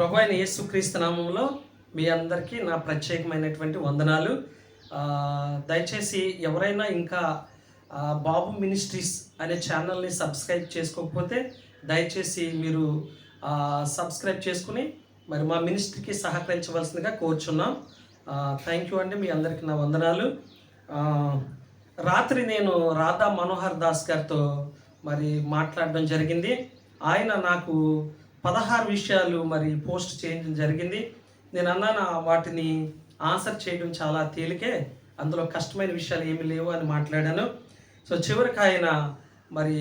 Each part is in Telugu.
ప్రభు అయిన యేసుక్రీస్తు నామంలో మీ అందరికీ నా ప్రత్యేకమైనటువంటి వందనాలు. దయచేసి ఎవరైనా ఇంకా బాబు మినిస్ట్రీస్ అనే ఛానల్ని సబ్స్క్రైబ్ చేసుకోకపోతే దయచేసి మీరు సబ్స్క్రైబ్ చేసుకుని మరి మా మినిస్ట్రీకి సహకరించవలసిందిగా కోరుచున్నాం. థ్యాంక్ యూ అండి మీ అందరికీ నా వందనాలు. రాత్రి నేను రాధా మనోహర్ దాస్ గారితో మరి మాట్లాడడం జరిగింది. ఆయన నాకు పదహారు విషయాలు మరి పోస్ట్ చేయడం జరిగింది. నేను అన్నాను వాటిని ఆన్సర్ చేయడం చాలా తేలికే అందులో కష్టమైన విషయాలు ఏమి లేవు అని మాట్లాడాను. సో చివరికి ఆయన మరి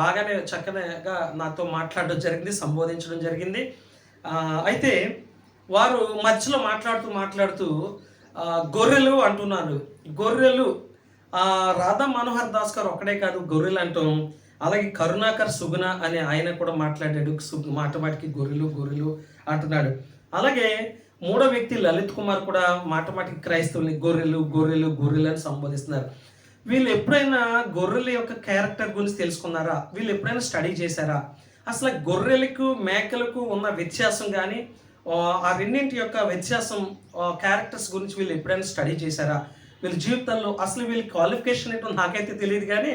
బాగానే చక్కగా నాతో మాట్లాడడం జరిగింది సంబోధించడం జరిగింది. అయితే వారు మధ్యలో మాట్లాడుతూ మాట్లాడుతూ గొర్రెలు అంటున్నారు. గొర్రెలు రాధా మనోహర్ దాస్ గారు ఒక్కడే కాదు గొర్రెలు అంటాం. అలాగే కరుణాకర్ సుగుణ అనే ఆయన కూడా మాట్లాడాడు. సు మాట మాటికి గొర్రెలు గొర్రెలు అంటున్నాడు. అలాగే మూడో వ్యక్తి లలిత్ కుమార్ కూడా మాట మాటికి క్రైస్తవుల్ని గొర్రెలు గొర్రెలు గొర్రెలు అని సంబోధిస్తున్నారు. వీళ్ళు ఎప్పుడైనా గొర్రెల యొక్క క్యారెక్టర్ గురించి తెలుసుకున్నారా? వీళ్ళు ఎప్పుడైనా స్టడీ చేశారా? అసలు గొర్రెలకు మేకలకు ఉన్న వ్యత్యాసం కానీ ఆ రెండింటి యొక్క వ్యత్యాసం క్యారెక్టర్స్ గురించి వీళ్ళు ఎప్పుడైనా స్టడీ చేశారా? వీళ్ళ జీవితంలో అసలు వీళ్ళ క్వాలిఫికేషన్ ఏంటో నాకైతే తెలియదు కానీ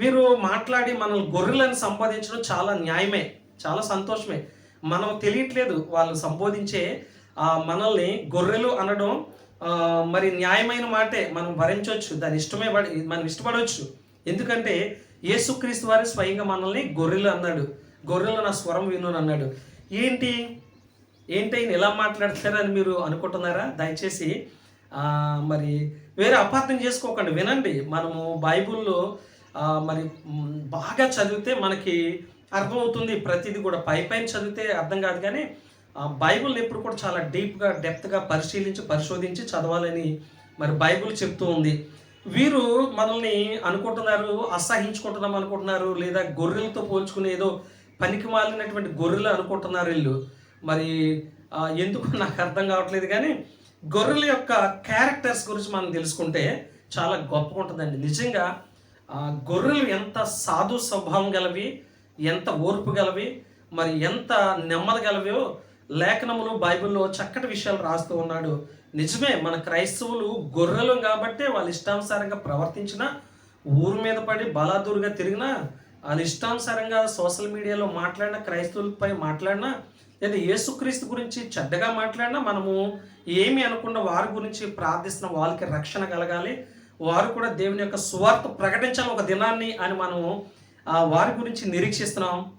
వీరు మాట్లాడి మనల్ని గొర్రెలను సంపాదించడం చాలా న్యాయమే చాలా సంతోషమే. మనం తెలియట్లేదు వాళ్ళు సంబోధించే మనల్ని గొర్రెలు అనడం మరి న్యాయమైన మాటే. మనం భరించవచ్చు దాని ఇష్టమే పడి మనం ఇష్టపడవచ్చు. ఎందుకంటే యేసుక్రీస్తు వారి స్వయంగా మనల్ని గొర్రెలు అన్నాడు. గొర్రెలు నా స్వరం విను అన్నాడు. ఏంటి? ఏంటి ఆయన ఎలా మాట్లాడతారని మీరు అనుకుంటున్నారా? దయచేసి మరి వేరే అపార్థం చేసుకోకండి. వినండి. మనము బైబిల్లో మరి బాగా చదివితే మనకి అర్థమవుతుంది ప్రతిదీ కూడా. పై పైన చదివితే అర్థం కాదు కానీ ఆ బైబిల్ని ఎప్పుడు కూడా చాలా డీప్గా డెప్త్గా పరిశీలించి పరిశోధించి చదవాలని మరి బైబిల్ చెప్తూ ఉంది. వీరు మనల్ని అనుకుంటున్నారు అసహించుకుంటున్నాం అనుకుంటున్నారు లేదా గొర్రెలతో పోల్చుకునే ఏదో పనికి మాలినటువంటి గొర్రెలు అనుకుంటున్నారు వీళ్ళు. మరి ఎందుకు నాకు అర్థం కావట్లేదు కానీ గొర్రెల యొక్క క్యారెక్టర్స్ గురించి మనం తెలుసుకుంటే చాలా గొప్పగా ఉంటుందండి. నిజంగా గొర్రెలు ఎంత సాధు స్వభావం గలవి ఎంత ఓర్పు గలవి మరి ఎంత నెమ్మది గలవో లేఖనములు బైబిల్లో చక్కటి విషయాలు రాస్తూ ఉన్నాడు. నిజమే మన క్రైస్తవులు గొర్రెలు కాబట్టే వాళ్ళ ఇష్టానుసారంగా ప్రవర్తించిన ఊరు మీద పడి బలాదూరుగా తిరిగినా వాళ్ళ ఇష్టానుసారంగా సోషల్ మీడియాలో మాట్లాడిన క్రైస్తవులపై మాట్లాడినా లేదా యేసుక్రీస్తు గురించి చెడ్డగా మాట్లాడినా మనము ఏమి అనకుండా వారి గురించి ప్రార్థిస్తున్న వాళ్ళకి రక్షణ కలగాలి. వారు కూడా దేవుని యొక్క సువార్త ప్రకటించాలి ఒక దినాన్ని అని మనం ఆ వారి గురించి నిరీక్షిస్తున్నాం.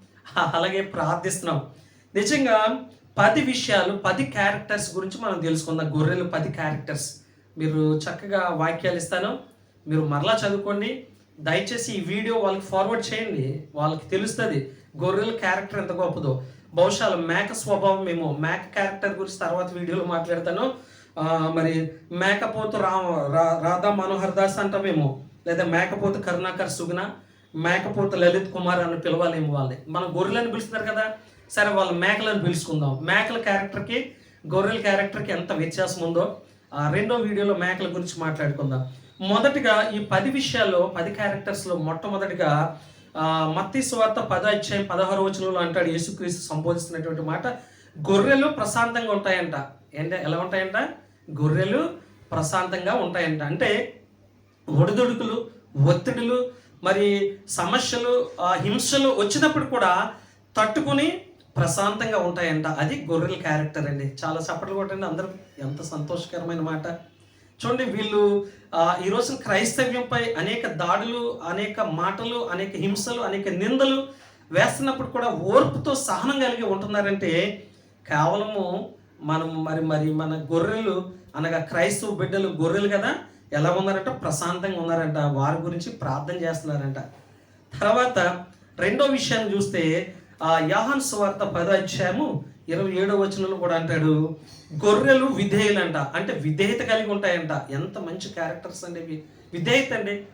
అలాగే ప్రార్థిస్తున్నాం. నిజంగా పది విషయాలు పది క్యారెక్టర్స్ గురించి మనం తెలుసుకుందాం. గొర్రెలు పది క్యారెక్టర్స్ మీరు చక్కగా వాక్యాలు ఇస్తాను. మీరు మరలా చదువుకోండి. దయచేసి ఈ వీడియో వాళ్ళకి ఫార్వర్డ్ చేయండి. వాళ్ళకి తెలుస్తుంది గొర్రెల క్యారెక్టర్ ఎంత గొప్పదో. బహుశా మేక స్వభావం మేము మేక క్యారెక్టర్ గురించి తర్వాత వీడియోలో మాట్లాడతాను. మరి మేకపోతు రా రా- రాధా మనోహర్ దాస్ అంటామేమో. లేదా మేకపోతు కరుణాకర్ సుగుణ మేకపోతు లలిత్ కుమార్ అని పిలవాలేమో వాళ్ళని మనం గొర్రెలను పిలుస్తున్నారు కదా సరే వాళ్ళు మేకలను పిలుచుకుందాం. మేకల క్యారెక్టర్కి గొర్రెల క్యారెక్టర్కి ఎంత వ్యత్యాసం ఉందో ఆ రెండో వీడియోలో మేకల గురించి మాట్లాడుకుందాం. మొదటిగా ఈ పది విషయాల్లో పది క్యారెక్టర్స్లో మొట్టమొదటిగా మత్తి స్వార్థ పద అధ్యాయం పదహారు వచనంలో అంటాడు యేసుక్రీస్తు సంబోధిస్తున్నటువంటి మాట. గొర్రెలు ప్రశాంతంగా ఉంటాయంట. ఏంటంటే ఎలా ఉంటాయంట? గొర్రెలు ప్రశాంతంగా ఉంటాయంట. అంటే ఒడిదుడుకులు ఒత్తిడులు మరి సమస్యలు ఆ, హింసలు వచ్చినప్పుడు కూడా తట్టుకుని ప్రశాంతంగా ఉంటాయంట. అది గొర్రెల క్యారెక్టర్ అండి. చాలా చప్పట్లు కొట్టండి అందరూ. ఎంత సంతోషకరమైన మాట. చూడండి వీళ్ళు ఈరోజు క్రైస్తవ్యంపై అనేక దాడులు అనేక మాటలు అనేక హింసలు అనేక నిందలు వేస్తున్నప్పుడు కూడా ఓర్పుతో సహనం కలిగి ఉంటున్నారంటే కేవలము మనం మరి మరి మన గొర్రెలు అనగా క్రైస్తవ బిడ్డలు గొర్రెలు కదా ఎలా ఉన్నారంట? ప్రశాంతంగా ఉన్నారంట. వారి గురించి ప్రార్థన చేస్తున్నారంట. తర్వాత రెండో విషయాన్ని చూస్తే ఆ యాహన్ సువార్త పదో అధ్యాయము ఇరవై ఏడో వచనంలో కూడా అంటాడు గొర్రెలు విధేయులంట. అంటే విధేయత కలిగి ఉంటాయంట. ఎంత మంచి క్యారెక్టర్స్ అండి ఇవి. విధేయత అండి.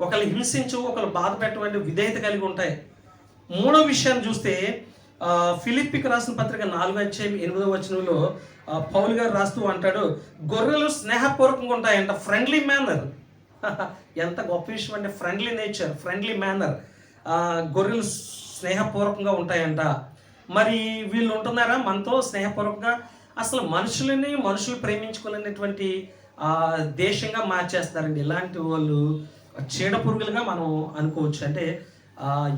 ఒకళ్ళు హింసించు ఒకళ్ళు బాధ పెట్టవండి విధేయత కలిగి ఉంటాయి. మూడో విషయాన్ని చూస్తే ఫిలిప్పికి రాసిన పత్రిక నాలుగో అధ్యాయం ఎనిమిదో వచనంలో పౌల్ గారు రాస్తూ అంటాడు గొర్రెలు స్నేహపూర్వకంగా ఉంటాయంట ఫ్రెండ్లీ మేనర్ ఎంత గొప్ప విషయం అంటే ఫ్రెండ్లీ నేచర్ ఫ్రెండ్లీ మేనర్ గొర్రెలు స్నేహపూర్వకంగా ఉంటాయంట. మరి వీళ్ళు ఉంటున్నారా మనతో స్నేహపూర్వకంగా? అసలు మనుషులని మనుషులు ప్రేమించుకోలేనటువంటి దేశంగా మార్చేస్తారండి ఇలాంటి వాళ్ళు చీడ పురుగులుగా మనం అనుకోవచ్చు. అంటే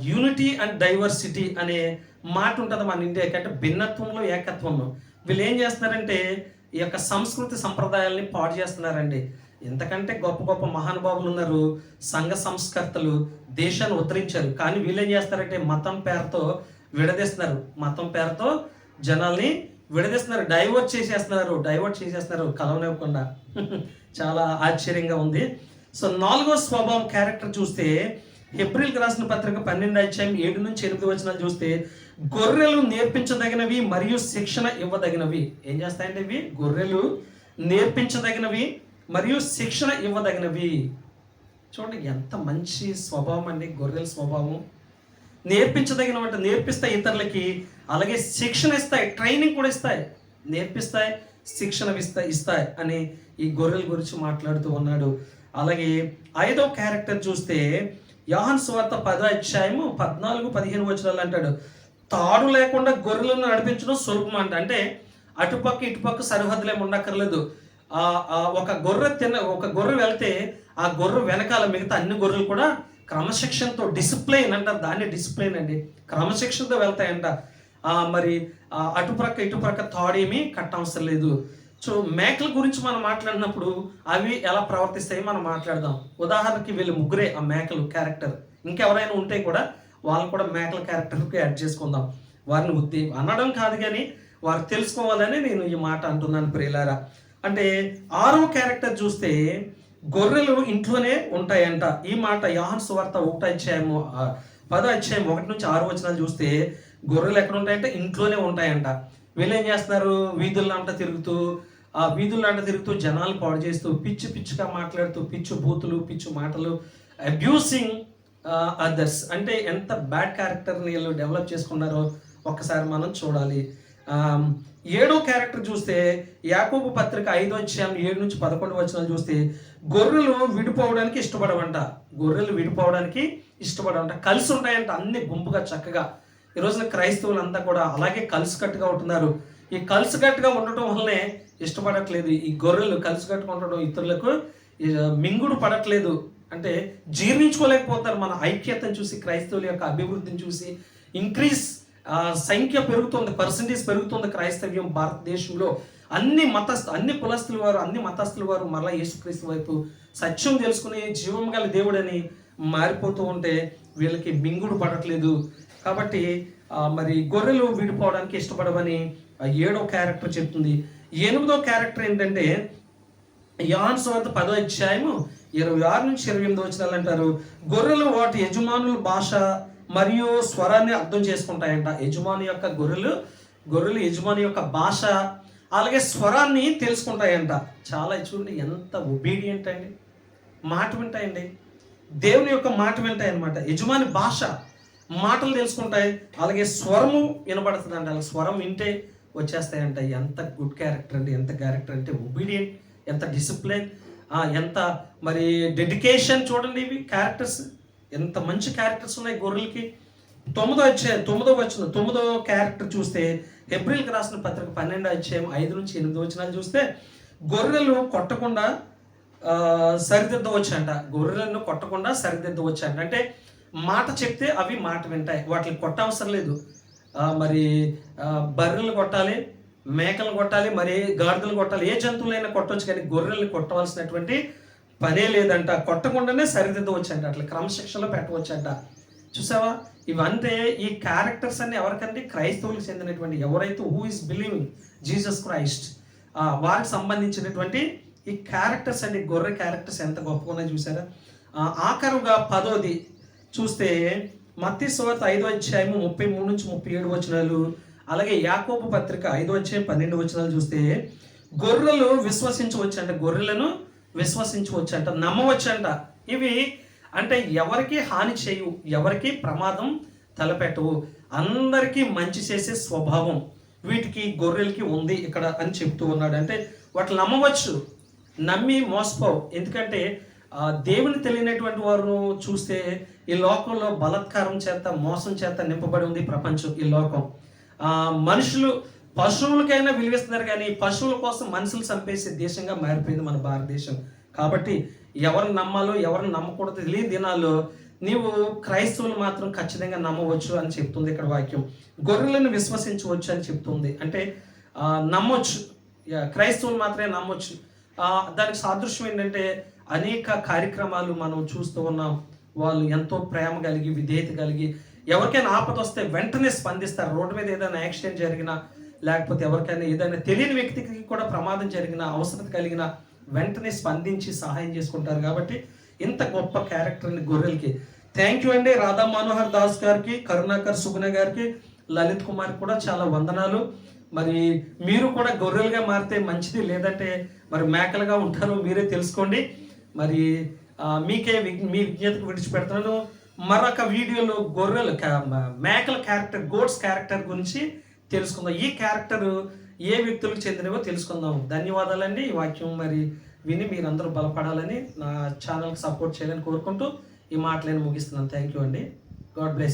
యూనిటీ అండ్ డైవర్సిటీ అనే మాట ఉంటుంది మన ఇండియాకి. అంటే భిన్నత్వంలో ఏకత్వంలో వీళ్ళు ఏం చేస్తున్నారంటే ఈ యొక్క సంస్కృతి సంప్రదాయాల్ని పాడు చేస్తున్నారండి. ఎంతకంటే గొప్ప గొప్ప మహానుభావులు ఉన్నారు సంఘ సంస్కర్తలు దేశాన్ని ఉద్ధరించారు. కానీ వీళ్ళు ఏం చేస్తారంటే మతం పేరుతో విడదీస్తున్నారు. మతం పేరుతో జనాల్ని విడదీస్తున్నారు. డైవర్ట్ చేసేస్తున్నారు. డైవర్ట్ చేసేస్తున్నారు. కలవనివ్వకుండా. చాలా ఆశ్చర్యంగా ఉంది. సో నాలుగో స్వభావం క్యారెక్టర్ చూస్తే ఏప్రిల్కి రాసిన పత్రిక పన్నెండు అధ్యాయం ఏడు నుంచి ఎనిమిది వచనాలు చూస్తే గొర్రెలు నేర్పించదగినవి మరియు శిక్షణ ఇవ్వదగినవి. ఏం చేస్తాయంటే ఇవి? గొర్రెలు నేర్పించదగినవి మరియు శిక్షణ ఇవ్వదగినవి. చూడండి ఎంత మంచి స్వభావం అండి గొర్రెల స్వభావం. నేర్పించదగిన అంటే నేర్పిస్తాయి ఇతరులకి అలాగే శిక్షణ ఇస్తాయి ట్రైనింగ్ కూడా ఇస్తాయి. నేర్పిస్తాయి శిక్షణ ఇస్తాయి ఇస్తాయి అని ఈ గొర్రెల గురించి మాట్లాడుతూ ఉన్నాడు. అలాగే ఐదో క్యారెక్టర్ చూస్తే యోహాన్ స్వార్త పదో అధ్యాయము పద్నాలుగు పదిహేను వచనాలు అంటాడు తాడు లేకుండా గొర్రెలను నడిపించడం సులభం అంట. అంటే అటుపక్క ఇటుపక్క సరిహద్దులు ఏమి ఉండక్కర్లేదు. ఆ ఒక గొర్రె తిన్న ఒక గొర్రె వెళ్తే ఆ గొర్రె వెనకాల మిగతా అన్ని గొర్రెలు కూడా క్రమశిక్షణతో డిసిప్లైన్ అంటారు. దాన్ని డిసిప్లైన్ అండి. క్రమశిక్షణతో వెళ్తాయంట. మరి ఆ అటుప్రక్క ఇటుప్రక్క తాడేమి కట్టవసరం లేదు. సో మేకల గురించి మనం మాట్లాడినప్పుడు అవి ఎలా ప్రవర్తిస్తాయి మనం మాట్లాడదాం. ఉదాహరణకి వీళ్ళు ముగ్గురే ఆ మేకలు క్యారెక్టర్ ఇంకెవరైనా ఉంటే కూడా వాళ్ళు కూడా మేకల క్యారెక్టర్కి యాడ్ చేసుకుందాం. వారిని ఉత్తి అనడం కాదు కానీ వారు తెలుసుకోవాలని నేను ఈ మాట అంటున్నాను ప్రియులారా. అంటే ఆరో క్యారెక్టర్ చూస్తే గొర్రెలు ఇంట్లోనే ఉంటాయంట. ఈ మాట యాహన్ సువార్త ఒకటి అధ్యాయము పదో అధ్యాయం ఒకటి నుంచి ఆరు వచనాలు చూస్తే గొర్రెలు ఎక్కడ ఉంటాయంటే ఇంట్లోనే ఉంటాయంట. వీళ్ళు ఏం చేస్తున్నారు? వీధుల్లో అంట తిరుగుతూ ఆ వీధుల్లో తిరుగుతూ జనాలు పాడు చేస్తూ పిచ్చి పిచ్చిగా మాట్లాడుతూ పిచ్చు బూతులు పిచ్చు మాటలు అబ్యూసింగ్ అదర్స్ అంటే ఎంత బ్యాడ్ క్యారెక్టర్ని వీళ్ళు డెవలప్ చేసుకున్నారో ఒక్కసారి మనం చూడాలి. ఏడో క్యారెక్టర్ చూస్తే యాకోబు పత్రిక ఐదో అధ్యాయం ఏడు నుంచి పదకొండు వచ్చిన చూస్తే గొర్రెలు విడిపోవడానికి ఇష్టపడవంట. గొర్రెలు విడిపోవడానికి ఇష్టపడవంట. కలిసి ఉంటాయంట అన్ని గుంపుగా చక్కగా. ఈ రోజున క్రైస్తవులంతా కూడా అలాగే కలిసికట్టుగా ఉంటున్నారు. ఈ కలిసికట్టుగా ఉండటం వల్లనే ఇష్టపడట్లేదు. ఈ గొర్రెలు కలిసి కట్టుకుంటడం ఇతరులకు మింగుడు పడట్లేదు. అంటే జీర్ణించుకోలేకపోతారు మన ఐక్యతను చూసి క్రైస్తవుల యొక్క అభివృద్ధిని చూసి. ఇంక్రీజ్ సంఖ్య పెరుగుతుంది పర్సంటేజ్ పెరుగుతుంది క్రైస్తవ్యం భారతదేశంలో. అన్ని మతస్థ అన్ని కులస్తుల వారు అన్ని మతస్థుల వారు మరలా యేసుక్రీస్తు వైపు సత్యం తెలుసుకుని జీవం గల దేవుడని మారిపోతూ ఉంటే వీళ్ళకి మింగుడు పడట్లేదు. కాబట్టి మరి గొర్రెలు విడిపోవడానికి ఇష్టపడవని ఏడో క్యారెక్టర్ చెప్తుంది. ఎనిమిదో క్యారెక్టర్ ఏంటంటే యాన్ స్వార్థ పదో అధ్యాయము ఇరవై ఆరు నుంచి ఇరవై ఎనిమిది వచ్చినాలు అంటారు. గొర్రెలు వాటి యజమానుల భాష మరియు స్వరాన్ని అర్థం చేసుకుంటాయంట. యజమాని యొక్క గొర్రెలు గొర్రెలు యజమాని యొక్క భాష అలాగే స్వరాన్ని తెలుసుకుంటాయంట. చాలా చూడండి ఎంత ఒబీడియంట్ అండి. మాట వింటాయండి. దేవుని యొక్క మాట వింటాయి అనమాట యజమాని భాష మాటలు తెలుసుకుంటాయి అలాగే స్వరము వినబడుతుంది అంట అలా స్వరం వింటే వచ్చేస్తాయంట. ఎంత గుడ్ క్యారెక్టర్ అండి ఎంత క్యారెక్టర్ అంటే ఒబీడియంట్ ఎంత డిసిప్లిన్ ఎంత మరి డెడికేషన్ చూడండి ఇవి క్యారెక్టర్స్ ఎంత మంచి క్యారెక్టర్స్ ఉన్నాయి గొర్రెలకి. తొమ్మిదో వచ్చే తొమ్మిదో వచ్చిన తొమ్మిదో క్యారెక్టర్ చూస్తే ఏప్రిల్కి రాసిన పత్రిక పన్నెండో అధ్యాయం ఐదు నుంచి ఎనిమిది వచనాలు చూస్తే గొర్రెలు కొట్టకుండా సరిదిద్దవచ్చంట. గొర్రెలను కొట్టకుండా సరిదిద్దవచ్చంట. అంటే మాట చెప్తే అవి మాట వింటాయి. వాటిని కొట్టవసరం లేదు. మరి బర్రెలు కొట్టాలి మేకలు కొట్టాలి మరి గాడిదలు కొట్టాలి ఏ జంతువులైనా కొట్టవచ్చు కానీ గొర్రెల్ని కొట్టవలసినటువంటి పనే లేదంట. కొట్టకుండానే సరిదిద్దవచ్చంట. అట్లా క్రమశిక్షణలో పెట్టవచ్చంట. చూసావా? ఇవంతే ఈ క్యారెక్టర్స్ అన్ని ఎవరికంటే క్రైస్తవులకు చెందినటువంటి ఎవరైతే who is believing Jesus Christ వారికి సంబంధించినటువంటి ఈ క్యారెక్టర్స్ అండి గొర్రె క్యారెక్టర్స్ ఎంత గొప్పగా చూసారా? ఆఖరుగా పదోది చూస్తే మత్తి సువార్త ఐదో అధ్యాయము ముప్పై మూడు నుంచి ముప్పై ఏడు వచనాలు అలాగే యాకోబు పత్రిక ఐదో అధ్యాయం పన్నెండు వచనాలు చూస్తే గొర్రెలు విశ్వసించవచ్చంట గొర్రెలను విశ్వసించవచ్చంట నమ్మవచ్చంట. ఇవి అంటే ఎవరికి హాని చేయవు ఎవరికి ప్రమాదం తలపెట్టవు. అందరికీ మంచి చేసే స్వభావం వీటికి గొర్రెలకి ఉంది ఇక్కడ అని చెప్తూ ఉన్నాడు. అంటే వాటిని నమ్మవచ్చు నమ్మి మోసపోవు. ఎందుకంటే దేవుని తెలియనటువంటి వారు చూస్తే ఈ లోకంలో బలత్కారం చేత మోసం చేత నింపబడి ఉంది ప్రపంచం ఈ లోకం. మనుషులు పశువులకైనా విలువిస్తున్నారు కానీ పశువుల కోసం మనుషులు చంపేసే దేశంగా మారిపోయింది మన భారతదేశం. కాబట్టి ఎవరిని నమ్మాలో ఎవరిని నమ్మకూడదు తెలియని దినాల్లో నీవు క్రైస్తవులు మాత్రం ఖచ్చితంగా నమ్మవచ్చు అని చెప్తుంది ఇక్కడ వాక్యం. గొర్రెలను విశ్వసించవచ్చు అని చెప్తుంది. అంటే నమ్మొచ్చు. క్రైస్తవులు మాత్రమే నమ్మొచ్చు. దానికి సాదృశ్యం ఏంటంటే అనేక కార్యక్రమాలు మనం చూస్తూ ఉన్నాం. వాళ్ళు ఎంతో ప్రేమ కలిగి విధేయత కలిగి ఎవరికైనా ఆపద వస్తే వెంటనే స్పందిస్తారు. రోడ్డు మీద ఏదైనా యాక్సిడెంట్ జరిగినా లేకపోతే ఎవరికైనా ఏదైనా తెలియని వ్యక్తికి కూడా ప్రమాదం జరిగిన అవసరం కలిగిన వెంటనే స్పందించి సహాయం చేసుకుంటారు. కాబట్టి ఇంత గొప్ప క్యారెక్టర్ని గొర్రెలకి. థ్యాంక్ యూ అండి రాధా మనోహర్ దాస్ గారికి కరుణాకర్ సుగుణ గారికి లలిత్ కుమార్ కూడా చాలా వందనాలు. మరి మీరు కూడా గొర్రెలుగా మారితే మంచిది లేదంటే మరి మేకలుగా ఉంటారో మీరే తెలుసుకోండి. మరి మీకే మీ విజ్ఞతకు విడిచిపెడుతున్నాను. మరొక వీడియోలో గొర్రెలు మేకల క్యారెక్టర్ గోడ్స్ క్యారెక్టర్ గురించి తెలుసుకుందాం. ఈ క్యారెక్టర్ ఏ వ్యక్తులకు చెందినవో తెలుసుకుందాం. ధన్యవాదాలండి. ఈ వాక్యం మరి విని మీరందరూ బలపడాలని నా ఛానల్కి సపోర్ట్ చేయాలని కోరుకుంటూ ఈ మాటలను ముగిస్తున్నాను. థ్యాంక్ యూ అండి. God bless